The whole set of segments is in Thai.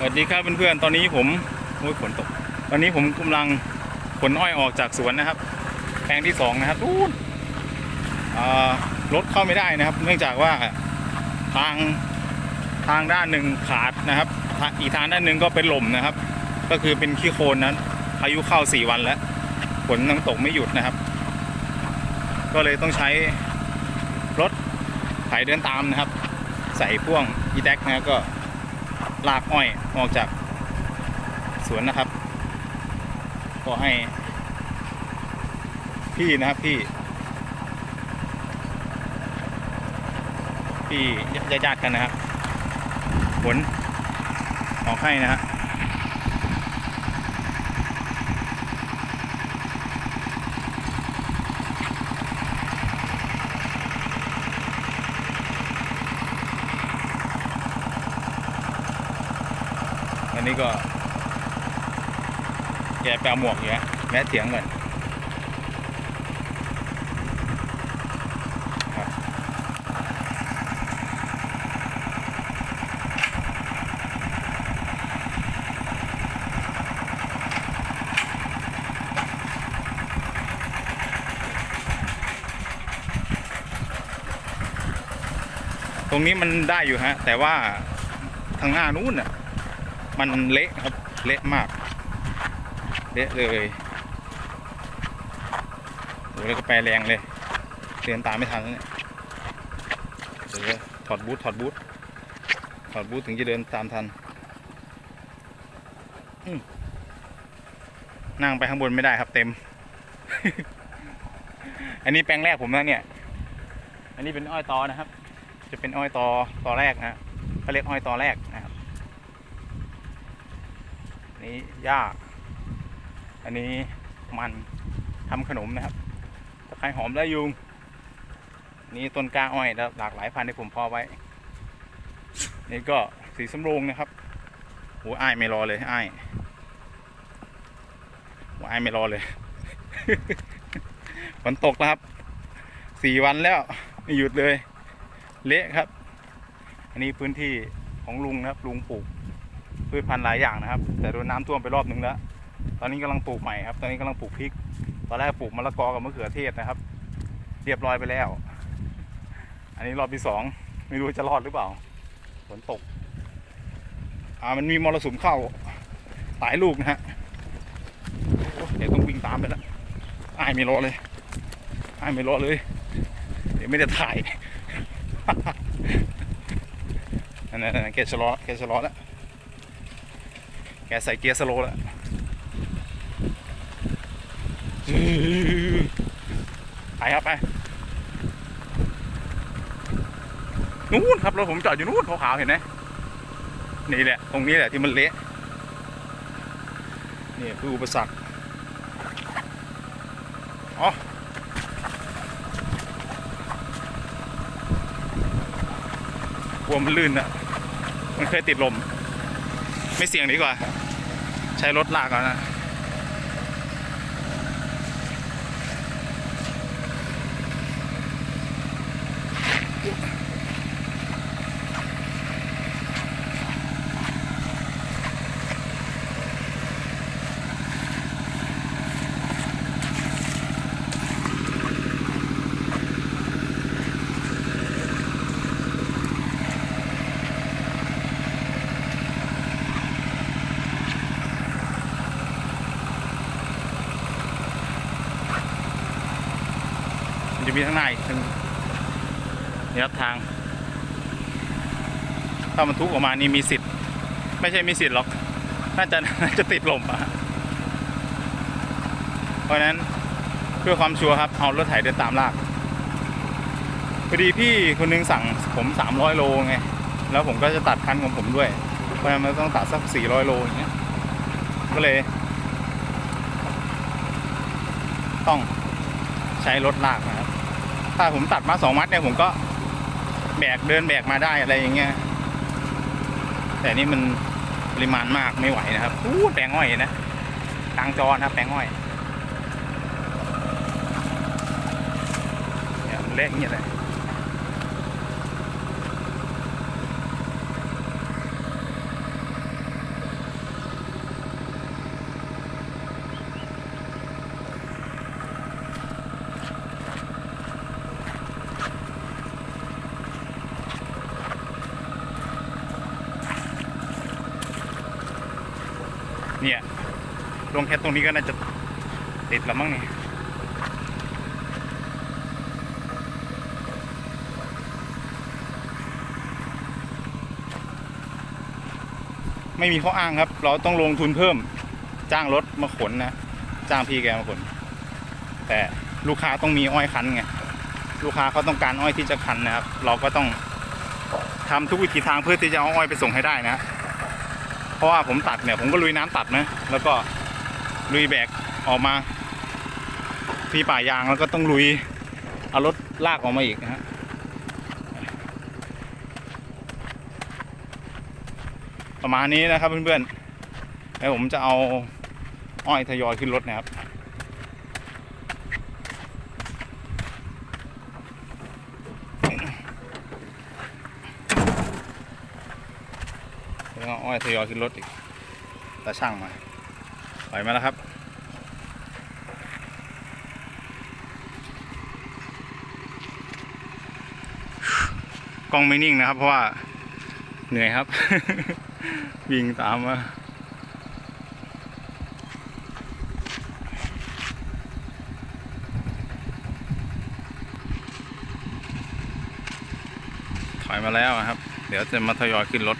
สวัสดีครับเพื่อนๆ ตอนนี้ผมโอ้ยฝนตก ตอนนี้ผมกำลังขนอ้อยออกจากสวนนะครับ แปลงที่สองนะครับนู่นรถเข้าไม่ได้นะครับ เนื่องจากว่าทางทางด้านหนึ่งขาดนะครับ อีกทางด้านหนึ่งก็เป็นหล่มนะครับ ก็คือเป็นขี้โคลนนั้นพายุเข้าสี่วันแล้วฝนยังตกไม่หยุดนะครับ ก็เลยต้องใช้รถไถเดินตามนะครับ ใส่พ่วงอีแท็กนะครับก็ ลากอ้อยออกจากสวนนะครับ ก็ให้ พี่นะครับพี่ พี่ญาติๆกันนะครับผลออกให้นะฮะ อันนี้ก็แกแปลหมวกอยู่นะแม่เถียงก่อนตรงนี้มันได้อยู่ฮะ แต่ว่าทางหน้านู้นน่ะ มันเละครับ เละมาก เละเลยโอ้แล้วก็แปลแรงเลยเดินตามไม่ทันแล้วเนี่ยเดี๋ยวถอดบูทถอดบูทถอดบูทถึงจะเดินตามทันนั่งไปข้างบนไม่ได้ครับเต็ม อันนี้แปลงแรกผมนะเนี่ย อันนี้เป็นอ้อยตอนะครับ จะเป็นอ้อยตอตอแรกนะเขาเรียกอ้อยตอแรกนะ อันนี้หญ้า อันนี้มันทำขนมนะครับตะไคร้หอมและยุง นี่ต้นกล้าอ้อยแล้วหลากหลายพันธุ์ที่ผมพอไว้ นี่ก็สีสำโรงนะครับโอ้อ้ายไม่รอเลยอ้ายโอ้อ้ไม่รอเลยฝนตกแล้วครับสี่วันแล้วไม่หยุดเลย เละครับ อันนี้พื้นที่ของลุงนะครับ ลุงปลูก พืชพันธุ์หลายอย่างนะครับ แต่โดนน้ำท่วมไปรอบนึงแล้ว ตอนนี้กำลังปลูกใหม่ครับ ตอนนี้กำลังปลูกพริก ตอนแรกปลูกมะละกอกับมะเขือเทศนะครับ เรียบร้อยไปแล้ว อันนี้รอบที่สองไม่รู้จะรอดหรือเปล่า ฝนตก อ่ามันมีมรสุมเข้าหลายลูกนะฮะ เดี๋ยวต้องวิ่งตามไปแล้วอายไม่รอเลยอายไม่รอเลย เดี๋ยวไม่ได้ถ่ายนั่นๆๆแกชะลอแกชะลอแล้ว แกใส่เกียร์สโลแล้วไปครับไปนู้นครับรถผมจอดอยู่นู้นขาวๆเห็นไหมนี่แหละ ตรงนี้แหละที่มันเละนี่คืออุปสรรคอ๋อกลัวมันลื่นอะมันเคยติดลม ไม่เสี่ยงดีกว่า ใช้รถลากก่อนนะ จะมีข้างในอีกทางนี่ครับทาง ถ้ามันทุกออกมานี่มีสิทธิ์ ไม่ใช่มีสิทธิ์หรอก น่าจะน่าจะติดลมอะเพราะฉะนั้นเพื่อความชัวร์ครับ เอารถไถเดินตามลากพอดีพี่คนนึงสั่งผมสามร้อยโลไง แล้วผมก็จะตัดคันของผมด้วย เพราะฉะนั้นมันต้องตัดสักสี่ร้อยโลอย่างเงี้ย ก็เลย ต้องใช้รถลากนะครับ ถ้าผมตัดมาสองมัดเนี่ยผมก็แบกเดินแบกมาได้อะไรอย่างเงี้ย แต่นี่มันปริมาณมากไม่ไหวนะครับอู้แปลงอ้อยนะกลางจอนะครับแปลงอ้อยเนี่ยเละเงี้ยเลย เนี่ยลงแค่ตรงนี้ก็น่าจะติดแล้วมั้งเนี่ยไม่มีข้ออ้างครับ เราต้องลงทุนเพิ่ม จ้างรถมาขนนะ จ้างพี่แกมาขน แต่ลูกค้าต้องมีอ้อยคันไง ลูกค้าเขาต้องการอ้อยที่จะคันนะครับ เราก็ต้องทำทุกวิถีทางเพื่อที่จะเอาอ้อยไปส่งให้ได้นะ เพราะว่าผมตัดเนี่ยผมก็ลุยน้ำตัดนะ แล้วก็ลุยแบกออกมา ที่ป่ายางแล้วก็ต้องลุยเอารถลากออกมาอีกนะฮะประมาณนี้นะครับเพื่อนๆแล้วผมจะเอาอ้อยทยอยขึ้นรถนะครับ แล้วก็ อ้อยทยอยขึ้นรถอีกตาช่างมาปล่อยมาแล้วครับกล้องไม่นิ่งนะครับ เพราะว่าเหนื่อยครับ วิ่งตามมาถอยมาแล้วนะครับ เดี๋ยวจะมาทยอยขึ้นรถ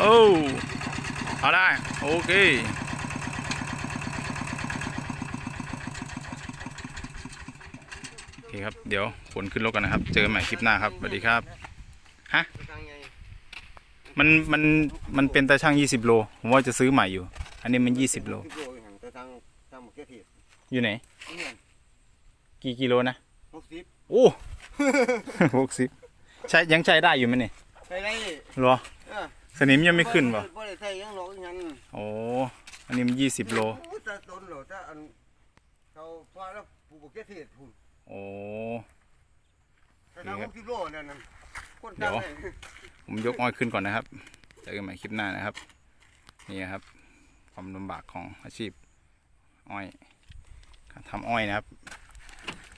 โอ้เอาได้ โอเคโอเคครับ เดี๋ยวขนขึ้นรถกันนะครับ เจอกันใหม่คลิปหน้าครับสวัสดีครับฮะมันมันมันเป็นตาช่าง 20 โล ผมว่าจะซื้อใหม่อยู่ อันนี้มัน 20 โลสิบโลอยู่หั่นแต่ทางทางหมกเกษตรอยู่ไหนเนี่ยกี่กิโลนะหกสิบโอ้หกสิบใช้ยังใช้ได้อยู่ไหมเนี่ยไปได้เหรอเออ สนิมยังไม่ขึ้นป่ะบ่ได้ใส่หยังหรอกอีหยังโอ้อันนี้มัน20โลโอ้ตาตนเหรอตาอันเขาพอแล้วผู้หมกเกษตรพุ่นโอ้ แต่ทางนี่หครับกสิบโลนั่นน่ะคนเดี๋ยวตามให้ ผมยกอ้อยขึ้นก่อนนะครับ เจอกันใหม่คลิปหน้านะครับ นี่ครับ ความลำบากของอาชีพอ้อยการทำอ้อยนะครับ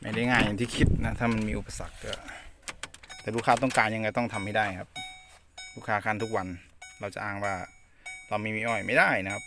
ไม่ได้ง่ายอย่างที่คิดนะ ถ้ามันมีอุปสรรคก็แต่ลูกค้าต้องการยังไงต้องทำให้ได้ครับ ลูกค้าคันทุกวัน เราจะอ้างว่าเราไม่มีอ้อยไม่ได้นะครับ